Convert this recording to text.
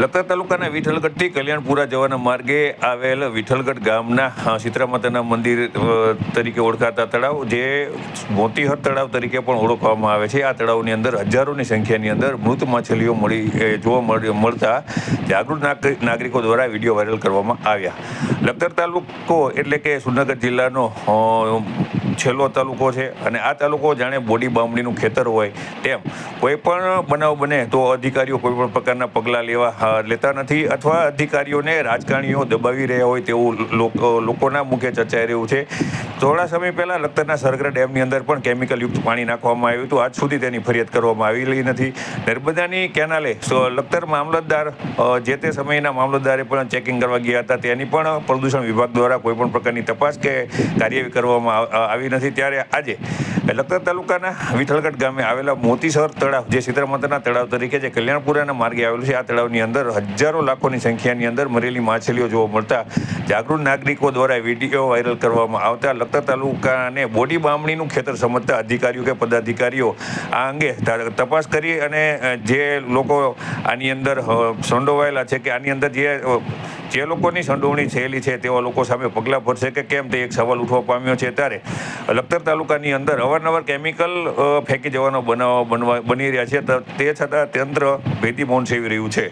લખતર તાલુકાના વિઠ્ઠલગઢથી કલ્યાણપુરા જવાના માર્ગે આવેલ વિઠ્ઠલગઢ ગામના શીતળા માતાના મંદિર તરીકે ઓળખાતા તળાવ, જે મોતીહર તળાવ તરીકે પણ ઓળખવામાં આવે છે. આ તળાવની અંદર હજારોની સંખ્યાની અંદર મૃત માછલીઓ મળી જોવા મળી- મળતા જાગૃત નાગરિ- નાગરિકો દ્વારા વીડિયો વાયરલ કરવામાં આવ્યા. લખતર તાલુકો એટલે કે સુરનગર જિલ્લાનો છેલ્લો તાલુકો છે અને આ તાલુકો જાણે બોડી બામણીનું ખેતર હોય તેમ કોઈ પણ બનાવ બને તો અધિકારીઓ કોઈ પણ પ્રકારના પગલાં લેવા લેતા નથી અથવા અધિકારીઓને રાજકારણીઓ દબાવી રહ્યા હોય તેવું લોકો, લોકોના મુખે ચર્ચાઈ રહ્યું છે. થોડા સમય પહેલાં લખતરના સરગરા ડેમની અંદર પણ કેમિકલયુક્ત પાણી નાખવામાં આવ્યું હતું. આજ સુધી તેની ફરિયાદ કરવામાં આવેલી નથી. નર્મદાની કેનાલે લખતર મામલતદાર જે તે સમયના મામલતદારે પણ ચેકિંગ કરવા ગયા હતા તેની પણ પ્રદૂષણ વિભાગ દ્વારા કોઈ પણ પ્રકારની તપાસ કે કાર્યવાહી કરવામાં આવ- આવી નથી ત્યારે આજે લખતર તાલુકાના વિઠલગઢ ગામે આવેલા મોતીસર તળાવ, જે સીતરા તળાવ તરીકે જે કલ્યાણપુરાના માર્ગે આવેલું છે. આ તળાવની અંદર હજારો લાખોની સંખ્યાની અંદર મરેલી માછલીઓ જોવા મળતા જાગૃત નાગરિકો દ્વારા વીડિયો વાયરલ કરવામાં આવતા. લખતર તાલુકાને બોડી બામણીનું ખેતર સમજતા અધિકારીઓ કે પદાધિકારીઓ આ અંગે તપાસ કરી અને જે લોકો આની અંદર સંડોવાયેલા છે કે આની અંદર જે જે લોકોની સંડોવણી થયેલી છે તેવા લોકો સામે પગલાં ભરશે કે કેમ તે એક સવાલ ઉઠવા પામ્યો છે. ત્યારે લખતર તાલુકાની અંદર અવારનવાર કેમિકલ ફેંકી જવાનો બનાવ બનવા બની રહ્યા છે. તે છતાં તંત્ર ભેદી મૌન સેવી રહ્યું છે.